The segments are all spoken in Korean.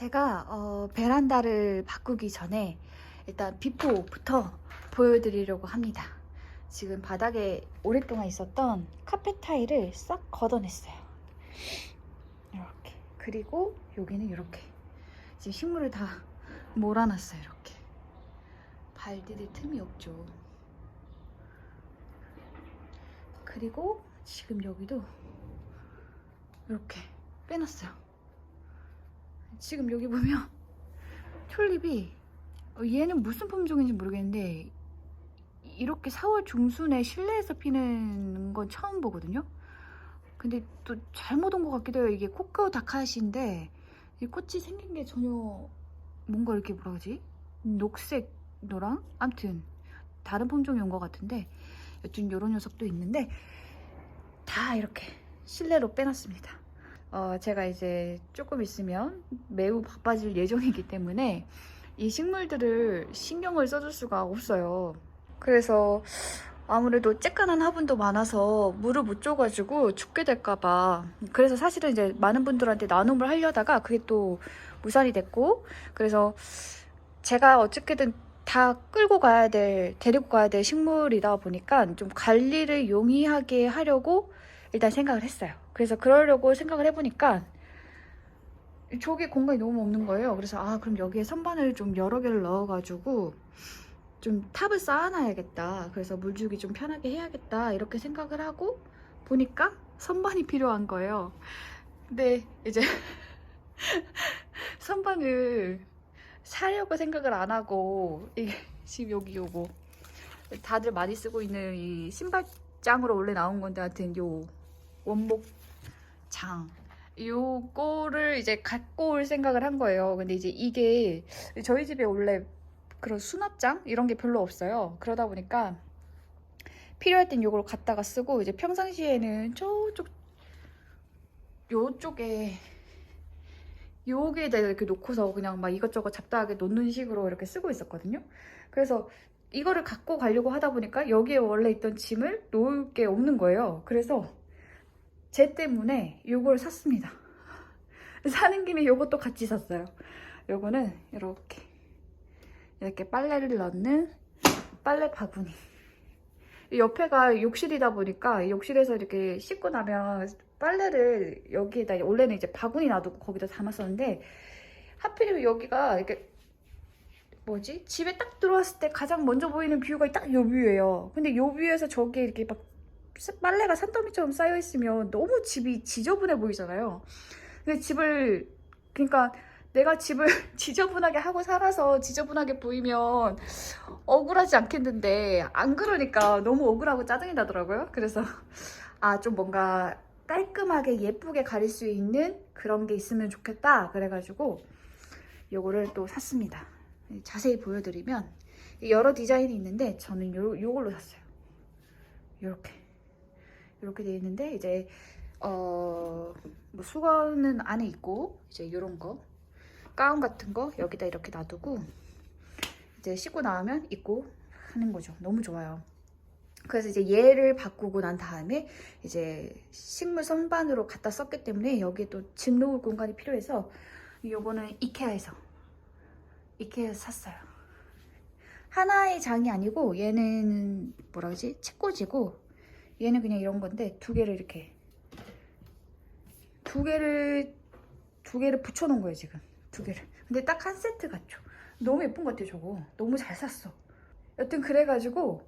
제가 어, 베란다를 바꾸기 전에 일단 비포부터 보여드리려고 합니다. 지금 바닥에 오랫동안 있었던 카페 타일을 싹 걷어냈어요. 이렇게. 그리고 여기는 이렇게. 지금 식물을 다 몰아놨어요. 이렇게. 발 디딜 틈이 없죠. 그리고 지금 여기도 이렇게 빼놨어요. 지금 여기 보면 튤립이 어, 얘는 무슨 품종인지 모르겠는데 이렇게 4월 중순에 실내에서 피는 건 처음 보거든요. 근데 또 잘못 온 것 같기도 해요. 이게 코카오 다카시인데 이 꽃이 생긴 게 전혀 뭔가 이렇게 뭐라 그러지? 녹색, 노랑? 암튼 다른 품종이 온 것 같은데 여튼 이런 녀석도 있는데 다 이렇게 실내로 빼놨습니다. 어, 제가 이제 조금 있으면 매우 바빠질 예정이기 때문에 이 식물들을 신경을 써줄 수가 없어요. 그래서 아무래도 쬐깐한 화분도 많아서 물을 못 줘가지고 죽게 될까봐. 그래서 사실은 이제 많은 분들한테 나눔을 하려다가 그게 또 무산이 됐고, 그래서 제가 어떻게든 다 끌고 가야 될, 데리고 가야 될 식물이다 보니까 좀 관리를 용이하게 하려고 일단 생각을 했어요. 그래서 그러려고 생각을 해보니까 저기 공간이 너무 없는 거예요. 그래서 아 그럼 여기에 선반을 좀 여러 개를 넣어가지고 좀 탑을 쌓아놔야겠다. 그래서 물 주기 좀 편하게 해야겠다. 이렇게 생각을 하고 보니까 선반이 필요한 거예요. 근데 이제 선반을 사려고 생각을 안 하고 이게 지금 여기 요거 다들 많이 쓰고 있는 이 신발장으로 원래 나온 건데 하여튼 요 원목 장 요거를 이제 갖고 올 생각을 한 거예요. 근데 이제 이게 저희 집에 원래 그런 수납장 이런 게 별로 없어요. 그러다 보니까 필요할 땐 요걸 갖다가 쓰고 이제 평상시에는 저쪽 요쪽에 여기에다 이렇게 놓고서 그냥 막 이것저것 잡다하게 놓는 식으로 이렇게 쓰고 있었거든요. 그래서 이거를 갖고 가려고 하다 보니까 여기에 원래 있던 짐을 놓을 게 없는 거예요. 그래서 쟤 때문에 요걸 샀습니다. 사는 김에 요것도 같이 샀어요. 요거는 이렇게 이렇게 빨래를 넣는 빨래 바구니. 이 옆에가 욕실이다 보니까 이 욕실에서 이렇게 씻고 나면 빨래를 여기에다 원래는 이제 바구니 놔두고 거기다 담았었는데 하필이면 여기가 이렇게 뭐지 집에 딱 들어왔을 때 가장 먼저 보이는 뷰가 딱 요 뷰예요. 근데 요 뷰에서 저기 이렇게 막 빨래가 산더미처럼 쌓여 있으면 너무 집이 지저분해 보이잖아요. 근데 집을 그러니까 내가 집을 지저분하게 하고 살아서 지저분하게 보이면 억울하지 않겠는데 안 그러니까 너무 억울하고 짜증이 나더라고요. 그래서 아 좀 뭔가 깔끔하게 예쁘게 가릴 수 있는 그런 게 있으면 좋겠다 그래가지고 요거를 또 샀습니다. 자세히 보여드리면 여러 디자인이 있는데 저는 요, 요걸로 샀어요. 요렇게 이렇게 돼 있는데 이제 어, 뭐 수건은 안에 있고 이제 이런 거 가운 같은 거 여기다 이렇게 놔두고 이제 씻고 나오면 입고 하는 거죠. 너무 좋아요. 그래서 이제 얘를 바꾸고 난 다음에 이제 식물 선반으로 갖다 썼기 때문에 여기에 또짐 놓을 공간이 필요해서 요거는 이케아에서 이케아에서 샀어요. 하나의 장이 아니고 얘는 뭐라 그러지? 책꽂이고 얘는 그냥 이런 건데 두 개를 이렇게. 두 개를 두 개를 붙여놓은 거예요 지금. 두 개를. 근데 딱 한 세트 같죠? 너무 예쁜 것 같아요 저거. 너무 잘 샀어. 여튼 그래가지고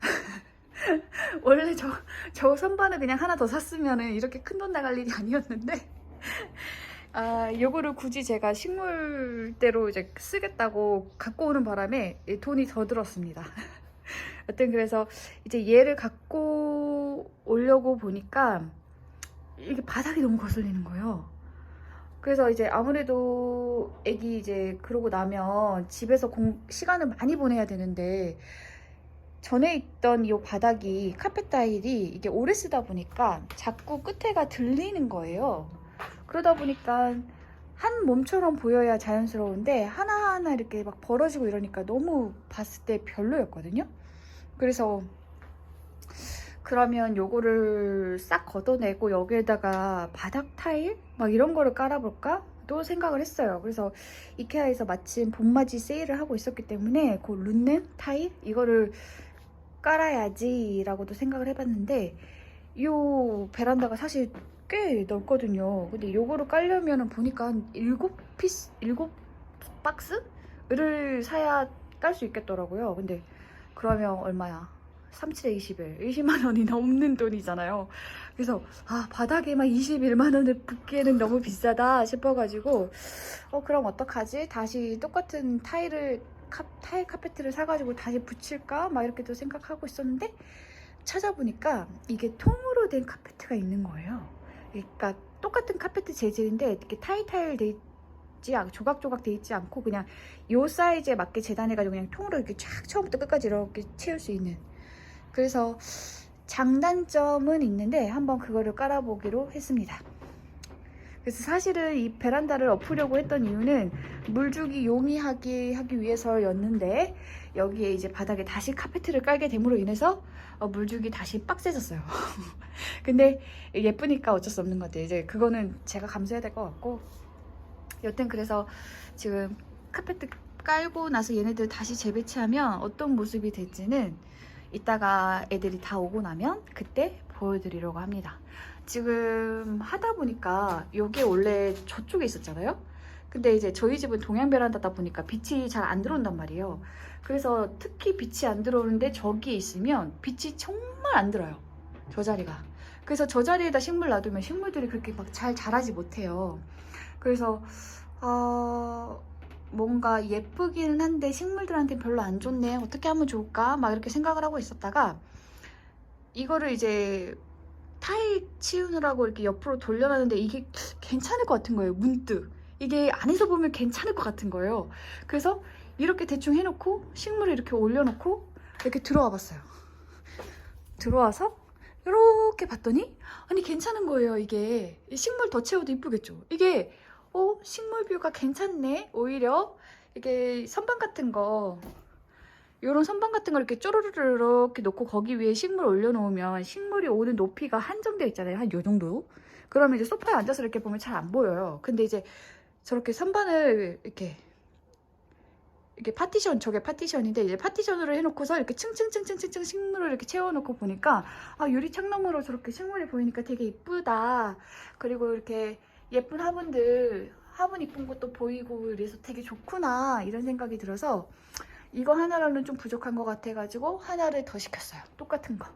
원래 저, 저 선반을 그냥 하나 더 샀으면은 이렇게 큰 돈 나갈 일이 아니었는데 아 요거를 굳이 제가 식물대로 이제 쓰겠다고 갖고 오는 바람에 돈이 더 들었습니다 여튼 그래서 이제 얘를 갖고 오려고 보니까 이게 바닥이 너무 거슬리는 거예요. 그래서 이제 아무래도 애기 이제 그러고 나면 집에서 공, 시간을 많이 보내야 되는데 전에 있던 이 바닥이 카펫 타일이 이게 오래 쓰다 보니까 자꾸 끝에가 들리는 거예요. 그러다 보니까 한 몸처럼 보여야 자연스러운데 하나하나 이렇게 막 벌어지고 이러니까 너무 봤을 때 별로였거든요. 그래서 그러면 요거를 싹 걷어내고 여기에다가 바닥 타일 막 이런 거를 깔아볼까? 또 생각을 했어요. 그래서 이케아에서 마침 봄맞이 세일을 하고 있었기 때문에 그 룬넨 타일 이거를 깔아야지 라고도 생각을 해봤는데 이 베란다가 사실 꽤 넓거든요. 근데 요거를 깔려면 보니까 한 7피스, 7박스를 사야 깔 수 있겠더라고요. 근데 그러면 얼마야? 37에 21, 20만 원이 넘는 돈이잖아요. 그래서 아 바닥에만 21만 원을 붓기에는 너무 비싸다 싶어가지고 어 그럼 어떡하지? 다시 똑같은 타일을 카, 타일 카페트를 사가지고 다시 붙일까? 막 이렇게 또 생각하고 있었는데 찾아보니까 이게 통으로 된 카페트가 있는 거예요. 그러니까 똑같은 카페트 재질인데 이렇게 타일 타일 돼 있지 않 조각조각 돼 있지 않고 그냥 요 사이즈에 맞게 재단해가지고 그냥 통으로 이렇게 쫙 처음부터 끝까지 이렇게 채울 수 있는 그래서 장단점은 있는데 한번 그거를 깔아보기로 했습니다. 그래서 사실은 이 베란다를 엎으려고 했던 이유는 물주기 용이하게 하기 위해서였는데 여기에 이제 바닥에 다시 카페트를 깔게 됨으로 인해서 어, 물주기 다시 빡세졌어요. 근데 예쁘니까 어쩔 수 없는 것 같아요. 이제 그거는 제가 감수해야 될 것 같고 여튼 그래서 지금 카페트 깔고 나서 얘네들 다시 재배치하면 어떤 모습이 될지는 이따가 애들이 다 오고 나면 그때 보여드리려고 합니다. 지금 하다 보니까 여기 원래 저쪽에 있었잖아요. 근데 이제 저희 집은 동양 베란다다 보니까 빛이 잘 안 들어온단 말이에요. 그래서 특히 빛이 안 들어오는데 저기에 있으면 빛이 정말 안 들어요. 저 자리가. 그래서 저 자리에다 식물 놔두면 식물들이 그렇게 막 잘 자라지 못해요. 그래서 어, 뭔가 예쁘기는 한데 식물들한테 별로 안 좋네. 어떻게 하면 좋을까? 막 이렇게 생각을 하고 있었다가 이거를 이제 타일 치우느라고 이렇게 옆으로 돌려놨는데 이게 괜찮을 것 같은 거예요. 문득. 이게 안에서 보면 괜찮을 것 같은 거예요. 그래서 이렇게 대충 해놓고 식물을 이렇게 올려놓고 이렇게 들어와 봤어요. 들어와서 이렇게 봤더니 아니 괜찮은 거예요. 이게 식물 더 채워도 이쁘겠죠. 이게 어 식물 뷰가 괜찮네. 오히려 이게 선반 같은 거 이런 선반 같은 걸 이렇게 쪼르르르 이렇게 놓고 거기 위에 식물 올려놓으면 식물이 오는 높이가 한정되어 있잖아요. 한 요 정도. 그러면 이제 소파에 앉아서 이렇게 보면 잘 안 보여요. 근데 이제 저렇게 선반을 이렇게 이게 파티션 저게 파티션인데 이제 파티션으로 해놓고서 이렇게 층층층층층층 식물을 이렇게 채워놓고 보니까 아 유리 창너머로 저렇게 식물이 보이니까 되게 이쁘다. 그리고 이렇게 예쁜 화분들 화분 이쁜 것도 보이고 그래서 되게 좋구나 이런 생각이 들어서 이거 하나로는 좀 부족한 것 같아가지고 하나를 더 시켰어요. 똑같은 거.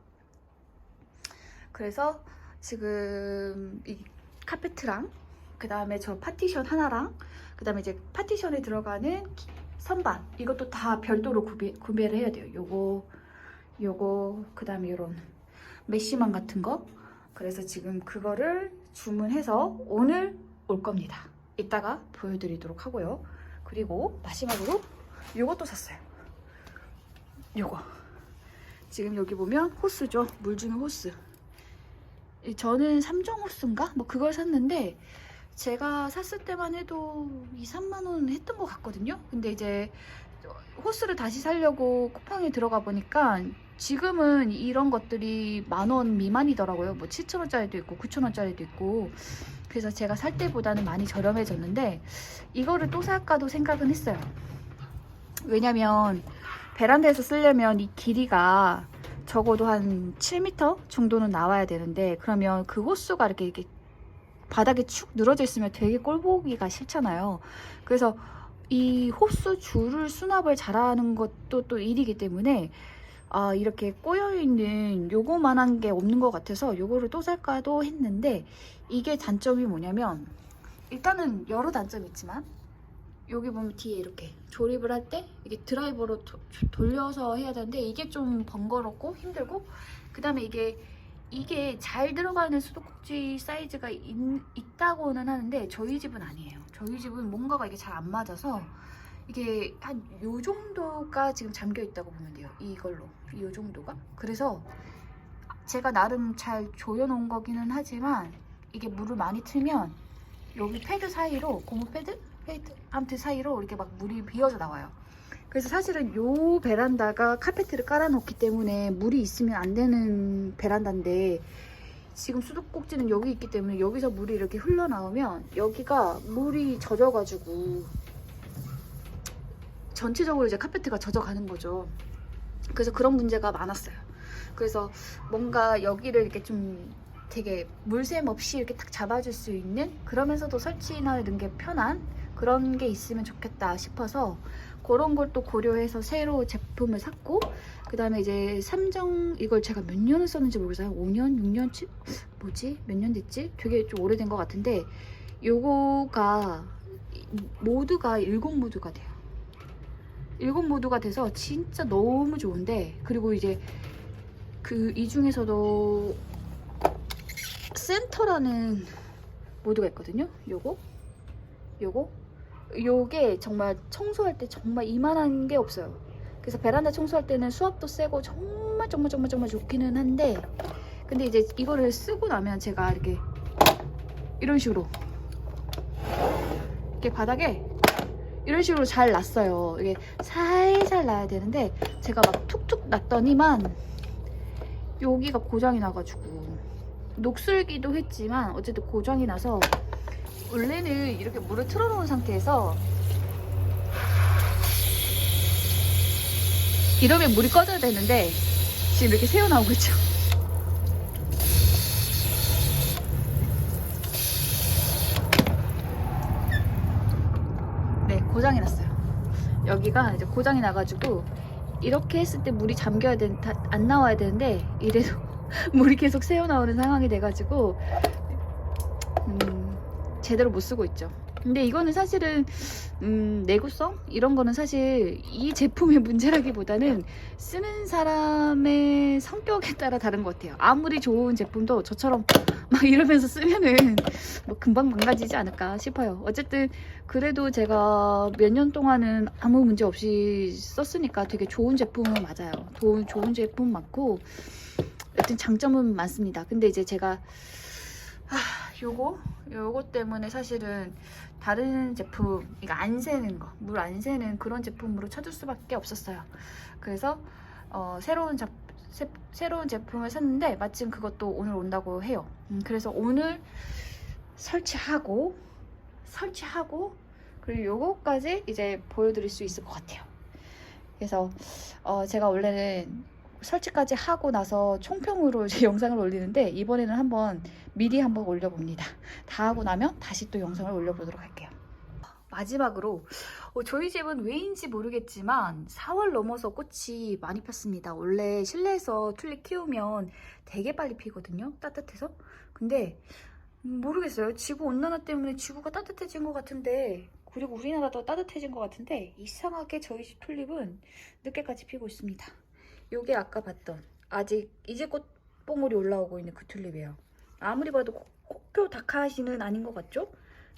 그래서 지금 이 카페트랑 그 다음에 저 파티션 하나랑 그 다음에 이제 파티션에 들어가는 선반 이것도 다 별도로 구비, 구매를 해야 돼요. 요거 요거 그 다음에 요런 메쉬망 같은 거 그래서 지금 그거를 주문해서 오늘 올 겁니다. 이따가 보여드리도록 하고요. 그리고 마지막으로 요것도 샀어요. 요거. 지금 여기 보면 호스죠. 물 중에 호스. 이 저는 3종 호스인가? 뭐 그걸 샀는데 제가 샀을 때만 해도 2, 3만 원 했던 것 같거든요. 근데 이제 호스를 다시 사려고 쿠팡에 들어가 보니까 지금은 이런 것들이 만 원 미만이더라고요. 뭐 7천 원짜리도 있고 9천 원짜리도 있고. 그래서 제가 살 때보다는 많이 저렴해졌는데 이거를 또 살까도 생각은 했어요. 왜냐면 베란다에서 쓰려면 이 길이가 적어도 한 7m 정도는 나와야 되는데 그러면 그 호수가 이렇게, 이렇게 바닥에 축 늘어져 있으면 되게 꼴보기가 싫잖아요. 그래서 이 호수 줄을 수납을 잘하는 것도 또 일이기 때문에 아 이렇게 꼬여 있는 요거만한 게 없는 것 같아서 요거를 또 살까도 했는데 이게 단점이 뭐냐면 일단은 여러 단점이 있지만 여기 보면 뒤에 이렇게 조립을 할 때 이게 드라이버로 도- 돌려서 해야 되는데 이게 좀 번거롭고 힘들고 그 다음에 이게 이게 잘 들어가는 수도꼭지 사이즈가 있, 있다고는 하는데 저희 집은 아니에요. 저희 집은 뭔가가 이게 잘 안 맞아서 이게 한 요 정도가 지금 잠겨 있다고 보면 돼요. 이걸로 요 정도가. 그래서 제가 나름 잘 조여놓은 거기는 하지만 이게 물을 많이 틀면 여기 패드 사이로 고무 패드? 패드 아무튼 사이로 이렇게 막 물이 비어져 나와요. 그래서 사실은 요 베란다가 카페트를 깔아놓기 때문에 물이 있으면 안 되는 베란다인데 지금 수도꼭지는 여기 있기 때문에 여기서 물이 이렇게 흘러나오면 여기가 물이 젖어가지고 전체적으로 이제 카페트가 젖어가는 거죠. 그래서 그런 문제가 많았어요. 그래서 뭔가 여기를 이렇게 좀 되게 물샘 없이 이렇게 딱 잡아줄 수 있는 그러면서도 설치나 이런 게 편한 그런 게 있으면 좋겠다 싶어서 그런 걸 또 고려해서 새로 제품을 샀고 그 다음에 이제 삼정 이걸 제가 몇 년을 썼는지 모르겠어요 5년 6년 치 뭐지 몇 년 됐지 되게 좀 오래된 것 같은데 요거가 모두가 일곱 모두가 돼요 일곱 모두가 돼서 진짜 너무 좋은데 그리고 이제 그 이 중에서도 센터라는 모드가 있거든요. 요거, 요거, 요게 정말 청소할 때 정말 이만한 게 없어요. 그래서 베란다 청소할 때는 수압도 세고 정말 정말 정말 정말 좋기는 한데, 근데 이제 이거를 쓰고 나면 제가 이렇게 이런 식으로 이렇게 바닥에 이런 식으로 잘 났어요. 이게 살살 나야 되는데 제가 막 툭툭 났더니만 여기가 고장이 나가지고 녹슬기도 했지만 어쨌든 고장이 나서 원래는 이렇게 물을 틀어놓은 상태에서 이러면 물이 꺼져야 되는데 지금 이렇게 새어 나오고 있죠. 네, 고장이 났어요. 여기가 이제 고장이 나가지고 이렇게 했을 때 물이 잠겨야 되는, 다- 안 나와야 되는데 이래도 물이 계속 새어 나오는 상황이 돼가지고 음, 제대로 못 쓰고 있죠. 근데 이거는 사실은 음, 내구성 이런 거는 사실 이 제품의 문제라기보다는 쓰는 사람의 성격에 따라 다른 것 같아요. 아무리 좋은 제품도 저처럼 막 이러면서 쓰면은 뭐 금방 망가지지 않을까 싶어요. 어쨌든 그래도 제가 몇 년 동안은 아무 문제 없이 썼으니까 되게 좋은 제품은 맞아요. 좋은, 좋은 제품 많고 여튼 장점은 많습니다. 근데 이제 제가 아, 요거 요거 때문에 사실은 다른 제품 이거 안 새는 거 물 안 새는 그런 제품으로 찾을 수밖에 없었어요. 그래서 어, 새로운 작 새, 새로운 제품을 샀는데 마침 그것도 오늘 온다고 해요. 음, 그래서 오늘 설치하고 설치하고 그리고 요거까지 이제 보여드릴 수 있을 것 같아요. 그래서 어, 제가 원래는 설치까지 하고 나서 총평으로 제 영상을 올리는데 이번에는 한번 미리 한번 올려봅니다. 다 하고 나면 다시 또 영상을 올려보도록 할게요. 마지막으로 어, 저희 집은 왜인지 모르겠지만 4월 넘어서 꽃이 많이 폈습니다. 원래 실내에서 튤립 키우면 되게 빨리 피거든요. 따뜻해서. 근데 음, 모르겠어요. 지구 온난화 때문에 지구가 따뜻해진 것 같은데 그리고 우리나라도 따뜻해진 것 같은데 이상하게 저희 집 튤립은 늦게까지 피고 있습니다. 요게 아까 봤던 아직 이제 꽃봉오리 올라오고 있는 그 튤립이에요. 아무리 봐도 코- 코표 다카시는 아닌 것 같죠?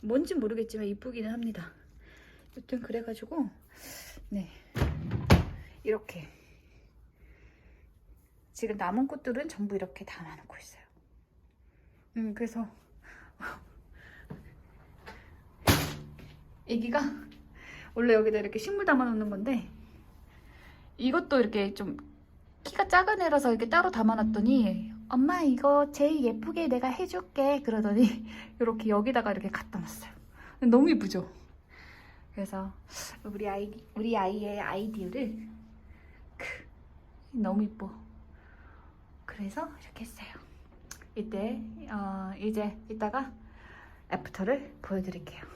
뭔진 모르겠지만 이쁘기는 합니다. 여튼 그래가지고 네 이렇게 지금 남은 꽃들은 전부 이렇게 담아놓고 있어요. 음 그래서 애기가 원래 여기다 이렇게 식물 담아놓는 건데 이것도 이렇게 좀 키가 작은 애라서 이렇게 따로 담아놨더니 엄마 이거 제일 예쁘게 내가 해줄게 그러더니 이렇게 여기다가 이렇게 갖다 놨어요. 너무 예쁘죠? 그래서 우리 아이 우리 아이의 아이디어를 크, 너무 예뻐. 그래서 이렇게 했어요. 이때 어, 이제 이따가 애프터를 보여드릴게요.